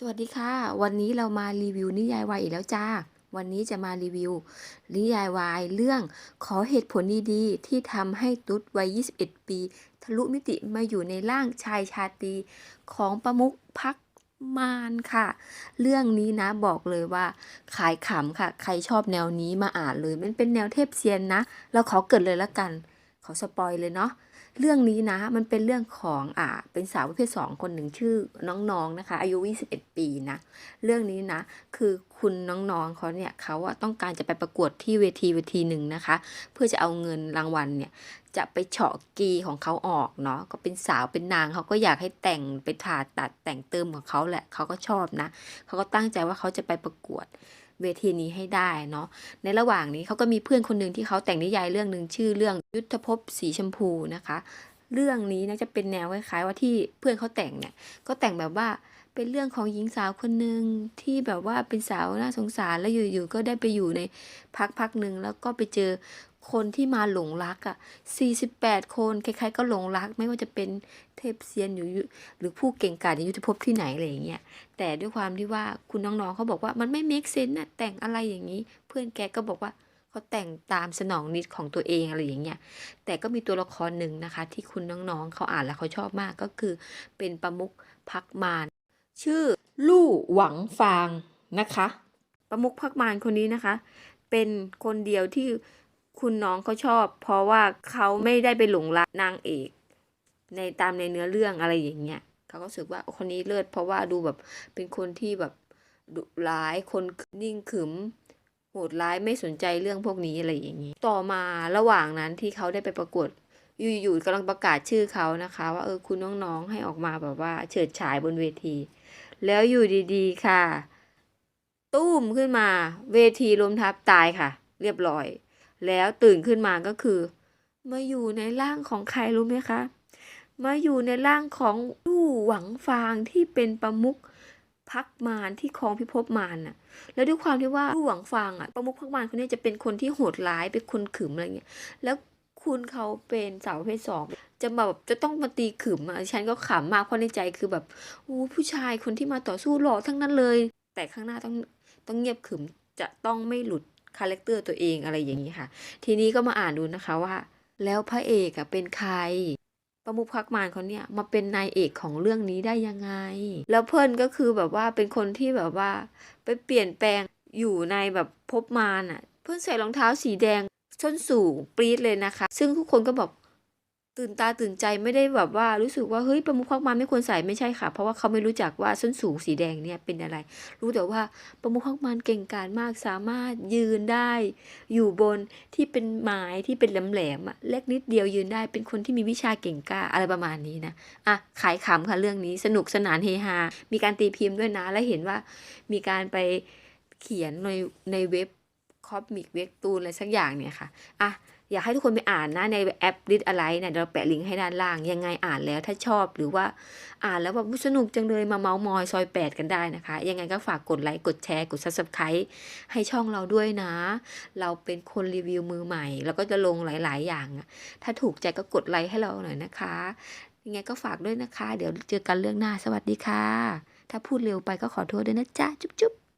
สวัสดีค่ะ วันนี้เรามารีวิวนิยายวายอีกแล้วจ้า วันนี้จะมารีวิว นิยายวายเรื่องขอเหตุผลดีๆที่ทำให้ตุ๊ดวัย 21 ปี ทะลุมิติมาอยู่ในร่างชายชาตรีของประมุขพักมารค่ะ เรื่องนี้นะบอกเลยว่า ขายขำค่ะ ใครชอบแนวนี้มาอ่านเลย มันเป็นแนวเทพเซียนนะ เราขอเกิดเลยละกัน ขอสปอยเลยเนาะเรื่องนี้นะมันเป็นเรื่องของอ่าเป็นสาวประเภทสองคนหนึ่งชื่อน้องๆนะคะ อายุ 21 ปีนะ เรื่องนี้นะ คือคุณน้องๆเขาเนี่ยเขาอะต้องการจะไปประกวดที่เวทีเวทีหนึ่งนะคะ เพื่อจะเอาเงินรางวัลเนี่ยจะไปเฉาะกีของเขาออกเนาะก็เป็นสาวเป็นนางเขาก็อยากให้แต่งไปผ่าตัดแต่งเติมของเขาแหละเขาก็ชอบนะเขาก็ตั้งใจว่าเขาจะไปประกวด เวทีนี้ให้ได้เนาะในระหว่างนี้เขาก็มีเพื่อนคนหนึ่งที่เขาแต่งนิยายเรื่องหนึ่งชื่อเรื่องยุทธภพสีชมพูนะคะ เรื่องนี้นะจะเป็นแนวคล้ายๆว่าที่เพื่อนเขาแต่งเนี่ยก็แต่งแบบว่า เป็นเรื่องของหญิงสาวคนหนึ่งที่แบบว่าเป็นสาวน่าสงสารแล้วอยู่ๆก็ได้ไปอยู่ในพักพักหนึ่งแล้วก็ไปเจอคนที่มาหลงรักอะ่ะ 48 คนใครๆก็หลงรัก ไม่ว่าจะเป็นเทพเซียนอยู่หรือผู้เก่งกาจในยุทธภพที่ไหนอะไรอย่างเงี้ย แต่ด้วยความที่ว่าคุณน้องๆเขาบอกว่ามันไม่ make sense นะแต่งอะไรอย่างนี้ เพื่อนแกก็บอกว่าเขาแต่งตามสนองนิดของตัวเองอะไรอย่างเงี้ย แต่ก็มีตัวละครหนึ่งนะคะ ที่คุณน้องๆเขาอ่านแล้วเขาชอบมากก็คือเป็นประมุขพักมาร ชื่อลู่หวังฟางนะคะ ประมุขพักมารคนนี้นะคะ เป็นคนเดียวที่คุณน้องเขาชอบ เพราะว่าเขาไม่ได้ไปหลงรักนางเอก ในตามในเนื้อเรื่องอะไรอย่างเงี้ยเขาก็รู้สึกว่าคนนี้เลิศเพราะว่าดูแบบเป็นคนที่แบบดุร้ายคนนิ่งขึมโหดร้ายไม่สนใจเรื่องพวกนี้อะไรอย่างนี้ ต่อมาระหว่างนั้นที่เขาได้ไปประกวด อยู่ๆกำลังประกาศชื่อเขานะคะ ว่าเออคุณน้องๆให้ออกมาแบบว่าเฉิดฉายบนเวที แล้วอยู่ดีๆค่ะตุ้มขึ้นมา เวทีล้มทับตายค่ะ เรียบร้อย แล้วตื่นขึ้นมาก็คือ มาอยู่ในร่างของใครรู้ไหมคะ มาอยู่ในร่างของลู่หวังฟางที่เป็นประมุขพักมารที่ครองพิภพมารน่ะ แล้วด้วยความที่ว่าลู่หวังฟางอะประมุขพักมารคนนี้จะเป็นคนที่โหดร้ายเป็นคนขึมอะไรเงี้ย แล้ว คุณเขาเป็นสาวประเพศสองจะแบบจะต้องมาตีขึมอะฉันก็ขำมากเพราะในใจคือแบบอู้ผู้ชายคนที่มาต่อสู้หล่อทั้งนั้นเลย แต่ข้างหน้าต้องต้องเงียบขึมจะต้องไม่หลุดคาแรคเตอร์ตัวเองอะไรอย่างนี้ค่ะ ทีนี้ก็มาอ่านดูนะคะว่า แล้วพระเอกอะเป็นใคร ประมุขพักมารเขาเนี่ยมาเป็นนายเอกของเรื่องนี้ได้ยังไง แล้วเพื่อนก็คือแบบว่าเป็นคนที่แบบว่า ไปเปลี่ยนแปลงอยู่ในแบบภพมารอะเพื่อนใส่รองเท้าสีแดง ส้นสูงปรี๊ดเลยนะคะ ซึ่งทุกคนก็แบบตื่นตาตื่นใจไม่ได้แบบว่ารู้สึกว่าเฮ้ยประมุขพักมาไม่ควรใส่ไม่ใช่ค่ะ เพราะว่าเขาไม่รู้จักว่าส้นสูงสีแดงเนี่ยเป็นอะไร รู้แต่ว่าประมุขพักมารเก่งกาจมากสามารถยืนได้ อยู่บนที่เป็นไม้ที่เป็นแหลมๆเล็กนิดเดียวยืนได้เป็นคนที่มีวิชาเก่งกล้าอะไรประมาณนี้นะอะขายขำค่ะเรื่องนี้สนุกสนานเฮฮา มีการตีพิมพ์ด้วยนะและเห็นว่ามีการไปเขียนในในเว็บ คอมิกเว็บตูนอะไรสักอย่างเนี่ยค่ะอะอยากให้ทุกคนไปอ่านนะในแอปดิสอะไรเนี่ยเดี๋ยวเราแปะลิงก์ให้ด้านล่าง ยังไงอ่านแล้วถ้าชอบหรือว่าอ่านแล้วแบบสนุกจังเลยมาเมาส์มอยซอยแปดกันได้นะคะ ยังไงก็ฝากกดไลค์กดแชร์กด subscribe ให้ช่องเราด้วยนะ เราเป็นคนรีวิวมือใหม่ แล้วก็จะลงหลาย ๆ อย่าง ถ้าถูกใจก็กดไลค์ให้เราหน่อยนะคะ ยังไงก็ฝากด้วยนะคะ เดี๋ยวเจอกันเรื่องหน้าสวัสดีค่ะ ถ้าพูดเร็วไปก็ขอโทษด้วยนะจ๊ะจุ๊บ